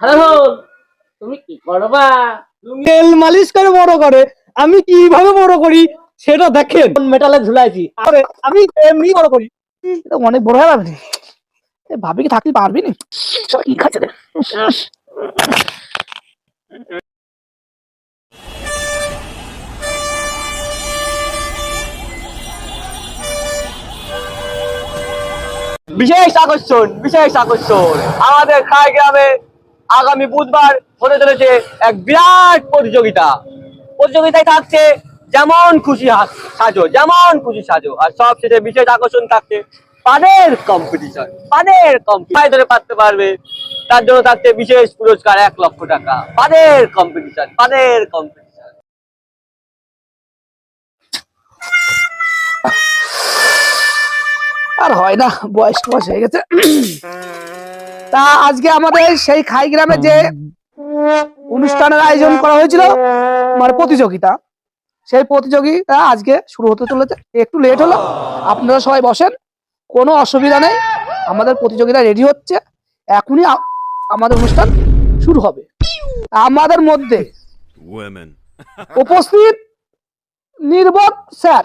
Hello তুমি কি করবা? তেল মালিশ করে বড় করে আমি কীভাবে বড় করি সেটা দেখেন। মেটালে ঝুলাইছি? আরে আমি এমনি বড় করি। এটা অনেক বড় হয়ে যাবে ভাবি কি থাকতে পারবি না? সব কি খাচ্ছে বিশেষ আকর্ষণ বিশেষ আকর্ষণ। আমাদের খাই গ্রামে আগামী বুধবার হতে চলেছে এক বিরাট প্রতিযোগিতা। প্রতিযোগিতায় থাকছে যেমন খুশি সাজো, যেমন খুশি সাজো। আর সবশেষে বিশেষ আকর্ষণ থাকছে পানের কম্পিটিশন পানের কম্পিটিশন ধরে পারতে পারবে। তার জন্য থাকছে বিশেষ পুরস্কার এক লক্ষ টাকা। পানের কম্পিটিশন পানের কম্পিটিশন আর হয় না বয়স হয়ে গেছে। তা আজকে আমাদের সেই খাই গ্রামে যে অনুষ্ঠানের আয়োজন করা হয়েছিল মানে প্রতিযোগিতা সেই প্রতিযোগিতা আজকে শুরু হতে চলেছে। একটু লেট হলো আপনারা সবাই বসেন কোনো অসুবিধা নেই আমাদের প্রতিযোগিতা রেডি হচ্ছে এখনই আমাদের অনুষ্ঠান শুরু হবে। আমাদের মধ্যে উপস্থিত নির্বোধ স্যার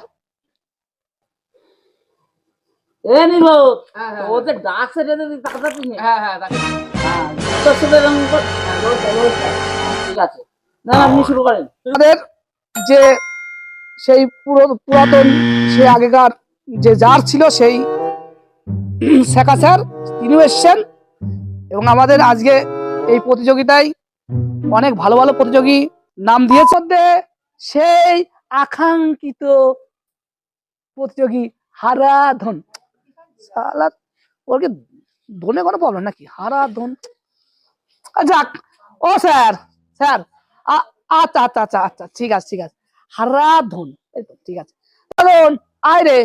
এ নিল ও যে তাড়াতাড়ি হ্যাঁ হ্যাঁ। ঠিক আছে। না আপনি শুরু করেন। আমাদের যে সেই পুরো পুরাতন সে আগেকার যে জার ছিল সেই শেখা স্যার তিনিও এসছেন। এবং আমাদের আজকে এই প্রতিযোগিতায় অনেক ভালো ভালো প্রতিযোগী নাম দিয়েছে। সেই আকাঙ্ক্ষিত প্রতিযোগী হারাধন। সালা ওর কি ধনে কোনো প্রবলেম নাকি? হারাধন যাক। ও, স্যার স্যার। আচ্ছা আচ্ছা আচ্ছা আচ্ছা ঠিক আছে ঠিক আছে। হারাধন এই তো, ঠিক আছে। হারাধন আয় রে,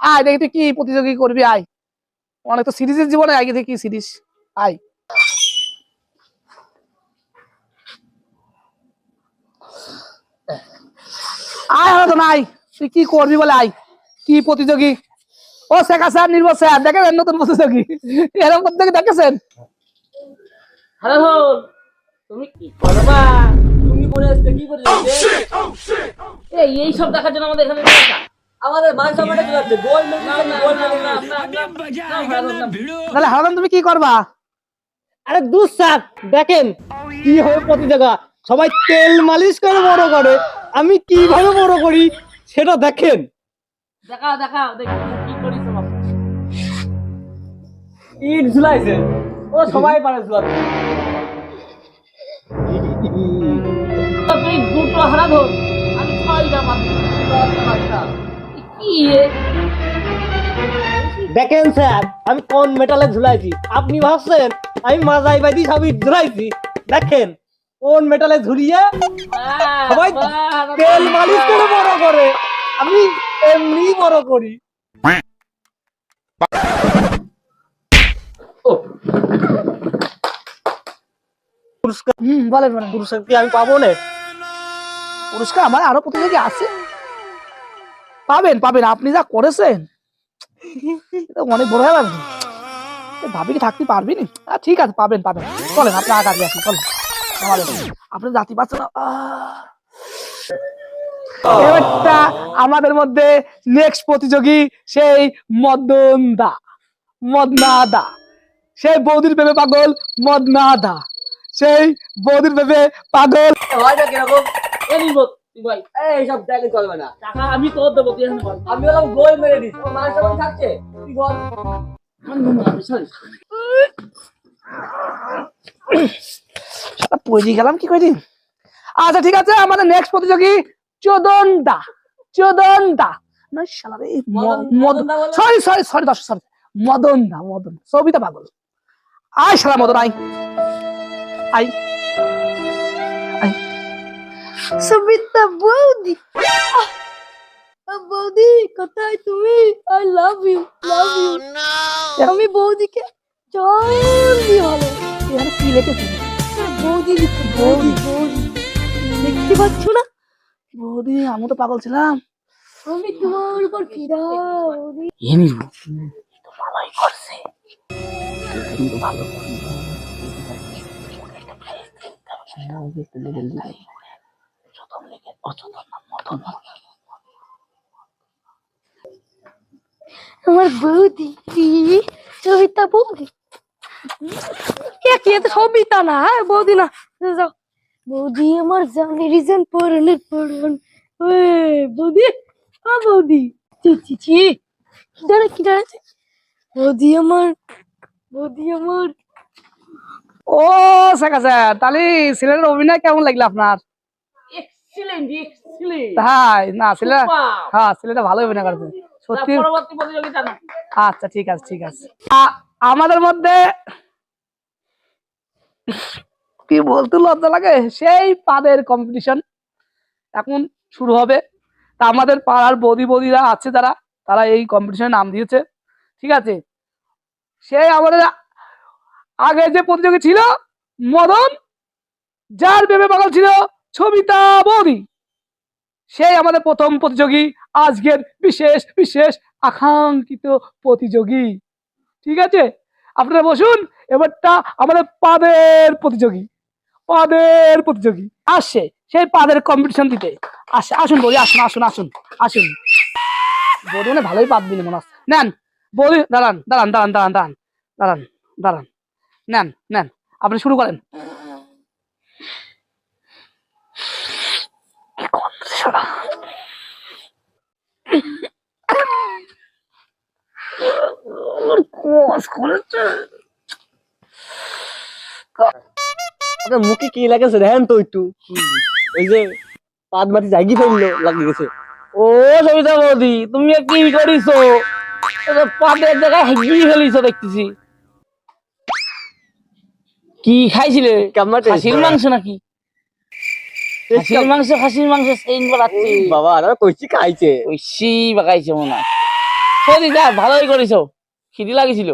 আয়, দেখি তুই কি প্রতিযোগী করবি, আয়। অনেক তো সিরিজের জীবনে আগে থেকে কি সিরিজ। আয়। আয় হারাধন আয়। তুই কি করবি বলে আয়। কি প্রতিযোগী? ও শেখ হাসান নির্ভর স্যার দেখেছেন নতুন বছর কি? এরকম প্রত্যেকে দেখেছেন? হ্যালো তুমি কি করবা? এই সব দেখার জন্য আমাদের এখানে আমাদের তুমি করবা? আরে দুধ স্যার দেখেন কি হবে সবাই তেল মালিশ করে বড় করে। আমি কীভাবে বড় করি সেটা দেখেন। দেখাও দেখাও দেখি কি করিস ইট ঝুলাইছে। ও সবাই পারে ঝুলাতে। তুই দুটো হারাধন আমি ছয়টা পাচ্ছি কি দেখেন স্যার আমি কোন মেটালে ঝুলাইছি? আপনি ভাবছেন আমি মাজাই বাইদি সবই ঝুলাইছি? দেখেন কোন মেটালে ঝুলিয়ে সবাই তেল মালিশ করে বড় করে। আমি এমনি বড় করি। পুরস্কার হুম বলেন বলেন। পুরস্কার কি আমি পাবো না? পুরস্কার আমার আরও প্রতিযোগী আছে। পাবেন পাবেন। আপনি যা করেছেন অনেক বড় হয়ে যাবে এ ভাবি কি থাকতে পারবি না? ঠিক আছে পাবেন পাবেন। চলেন আপনি আগে আসুন চলেন। আমাদের আপনি জাতি পাচ্ছেন আহ। এবারটা আমাদের মধ্যে নেক্সট প্রতিযোগী সেই মদন দা মদনা দা সেই বৌদির ভেবে পাগল মদনা দা সেই বৌদির ভেবে পাগল হয়টা কীরকম এ নিব, তুই ভাই এই সব দেখে চলবে না। টাকা আমি তোর দেবো তুই এখন বল। আমি বললাম গোল মেরে দিস। তোমার থাকছে? তুই বল। আমি ঘুমো, আমি sorry। সারা পড়ে গেলাম কি করি আচ্ছা ঠিক আছে আমাদের নেক্সট প্রতিযোগী চোদন দা চোদন দা না মদন- মদন মদন দা সরি সরি সরি দর্শক সরি। মদন দা মদন সবিতা পাগল। আয় শালা মদন আয়। আয়। আয়। সবিতা বৌদি। বৌদি কোথায় তুমি? I love you love you আমি বৌদিকে জলদি ভালো এখানে কি বৌদি বৌদি বৌদি। দেখতে পাচ্ছ না? বৌদি আমি তো পাগল ছিলাম। আমি তোমার উপর ফিদা বৌদি। এ নিব ভালোই করছে। কিন্তু ভালো আমার বৌদি সবিতা বৌদি। কে কে তো সবিতা না? হ্যাঁ বৌদি না যাও। বৌদি আমার জানে রিজন পড়ন ওই বৌদি আ বৌদি। চি চি চি দাঁড়া কি দাঁড়াচ্ছে? বৌদি আমার বৌদি আমার। ও শেখা স্যার তাহলে ছেলের অভিনয় কেমন লাগল আপনার? না হ্যাঁ ভালো অভিনয় সত্যি আচ্ছা ঠিক আছে ঠিক আছে। আমাদের মধ্যে কি বলতে লজ্জা লাগে? সেই পাদের কম্পিটিশন এখন শুরু হবে। তা আমাদের পাড়ার বৌদি বৌদিরা আছে যারা, তারা এই কম্পিটিশনে নাম দিয়েছে। ঠিক আছে? সেই আমাদের আগে যে প্রতিযোগী ছিল, মদন, যার বেবে বাগাল ছিল ছবিতা বৌদি। সেই আমাদের প্রথম প্রতিযোগী, আজকের বিশেষ বিশেষ আকাঙ্ক্ষিত প্রতিযোগী। ঠিক আছে? আপনারা বসুন, এবারটা আমাদের পাদের প্রতিযোগী। পাদের প্রতিযোগী। আসছে সেই পাদের কম্পিটিশন দিতে। আসে আসুন বলি আসুন আসুন আসুন আসুন। বলি মানে ভালোই পাদ দিলে মনে নেন বলি দাঁড়ান দাঁড়ান দাঁড়ান দাঁড়ান দাঁড়ান দাঁড়ান দাঁড়ান। নেন নেন আপনি শুরু করেন। করেছে আপনার মুখে কি লাগেছে? দেখেন তো একটু। ওই যে মাটি জাগি ফেলল গেছে। ও সবিতা বৌদি তুমি কি করিছো? জায়গায় হেগিয়ে ফেলিছো দেখতেছি। কি খাইছিলে? খাসির মাংস নাকি? খাসির মাংস খাসির মাংস সেইন বাড়াচ্ছি বাবা আর কইছি খাইছে। বাগাইছে মনে হয়। সৌদি যা ভালোই করেছ। খিদি লাগিছিল।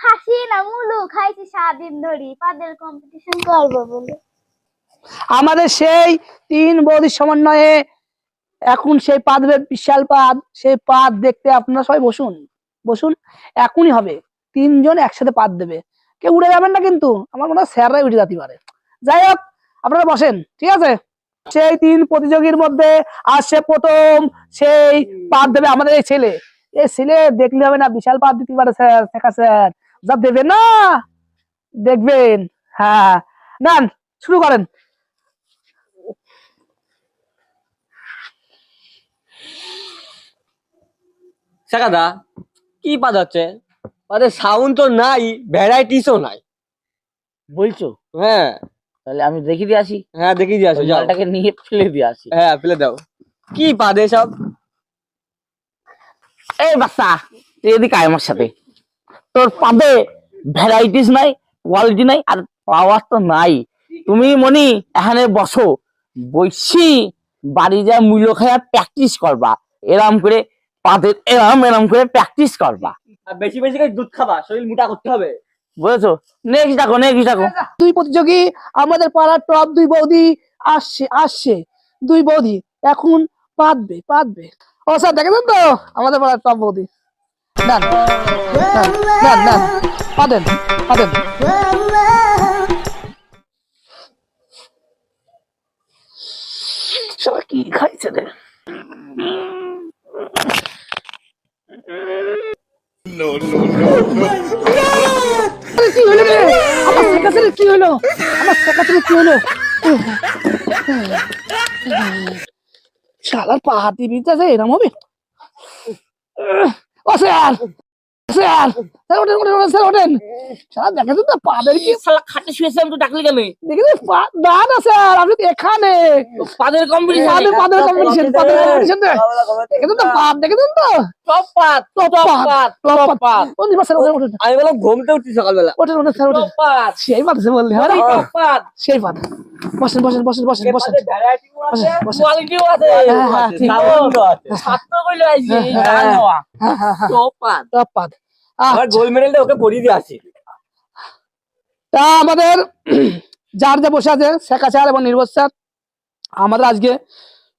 খাসি না মুলু? খাইছি সারাদিন ধরি। পাদের কম্পিটিশন করব বলে। আমাদের সেই তিন বৌদির সমন্বয়ে এখন সেই পাদ বিশাল পাদ, সেই পাদ দেখতে আপনারা সবাই বসুন। বসুন, এখনই হবে। তিনজন একসাথে পাদ দেবে। কেউ উড়ে যাবেন না কিন্তু। আমার মনে হয় স্যাররাই উঠে যেতে পারে। যাই হোক, আপনারা বসেন, ঠিক আছে? সেই তিন প্রতিযোগীর মধ্যে আসছে প্রথম সেই পাদ দেবে আমাদের এই ছেলে। এই ছেলে দেখলে হবে না বিশাল পাদ দিতে পারে স্যার শেখা স্যার। যা দেবে না? দেখবেন। হ্যাঁ। নেন শুরু করেন। শেখাদা কি পাদ হচ্ছে পাদের সাউন্ড তো নাই ভ্যারাইটিসও নাই। বলছো? হ্যাঁ। তাহলে আমি দেখি দিয়ে আসি? হ্যাঁ দেখি দিয়ে আসো মালটাকে নিয়ে ফেলে দিয়ে আসি। হ্যাঁ ফেলে দাও। কি পাদে সব? এই বাচ্চা তুই এদিকে আয় আমার সাথে। তোর পাবে ভ্যারাইটিস নাই কোয়ালিটি নাই আর পাওয়ার তো নাই। তুমি মনি এখানে বসো। বসি বাড়ি যা মূল্য খায়া প্র্যাকটিস করবা। এরম করে পাদের এরম এরম করে প্র্যাকটিস করবা। আর বেশি বেশি করে দুধ খাবা শরীর মোটা করতে হবে। বুঝেছ? নেক্সট ডাকো নেক্সট ডাকো দুই প্রতিযোগী আমাদের পাড়ার টপ দুই বৌদি আসছে আসছে। দুই বৌদি এখন পাতবে পাতবে। ও স্যার দেখেছেন তো? আমাদের পাড়ার টপ বৌদি। নেন নেন, নেন নেন পাতেন পাতেন কি খাইছে রে? কি হলো আমার কি হলো? আমার সেকাসের কি হলো? শালার পাহাড়ি বিদ্যা এরম হবে? ও স্যার! স্যার স্যার ওঠেন ওঠেন ওঠেন, স্যার ওঠেন। শালা দেখেছেন তো পাদের কি শালা খাটে শুয়েছে আমি তো ডাকলি কেন? দেখেছেন না না স্যার আপনি তো এখানে। পাদের কম্পিটিশন পাদের পাদের কম্পিটিশন পাদের কম্পিটিশন দেখেছেন তো পাদ দেখেছেন তো টপ পাত টপ টপ পাত, পাত টপ টপ পাত। পাত ও নিবা স্যার ওঠেন ওঠেন। আমি বললাম ঘুমতে উঠছি সকালবেলা। ওঠেন ওঠেন স্যার ওঠেন। টপ পাত সেই পাচ্ছে বললে হ্যাঁ? টপ পাত সেই পাদ। বসেন বসেন বসেন বসেন বসেন। কোয়ালিটিও আছে ঠিক। সাউন্ডও আছে। ছাত্র কইলে আইছে জানো। টপ পাত টপ পাদ। আচ্ছা, গোল্ড মেডেলটা ওকে পরিয়ে দিয়ে আসি। তা আমাদের যার যে বসে আছে শেখা স্যার এবং নির্বোধ স্যার আমাদের আজকে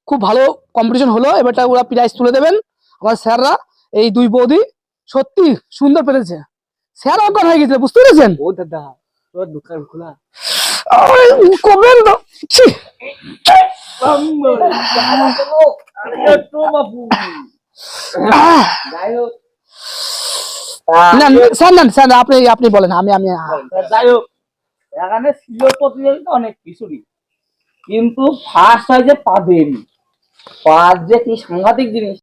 খুব ভালো কম্পিটিশন হলো। এবারটা ওরা প্রাইজ তুলে দেবেন। আমার স্যাররা এই দুই বৌদি সত্যি সুন্দর পেরেছে। স্যার অজ্ঞান হয়ে গেছিল বুঝতে পেরেছেন? ও দাদা তোর দোকান খোলা। ওই, কবেন তো যাই হোক। স্যার না স্যার আপনি আপনি বলেন আমি আমি যাই হোক এখানে ছিল প্রতিযোগিতা অনেক কিছুরই কিন্তু ফার্স্ট হয় যে পাদের। পাদ যে কি সাংঘাতিক জিনিস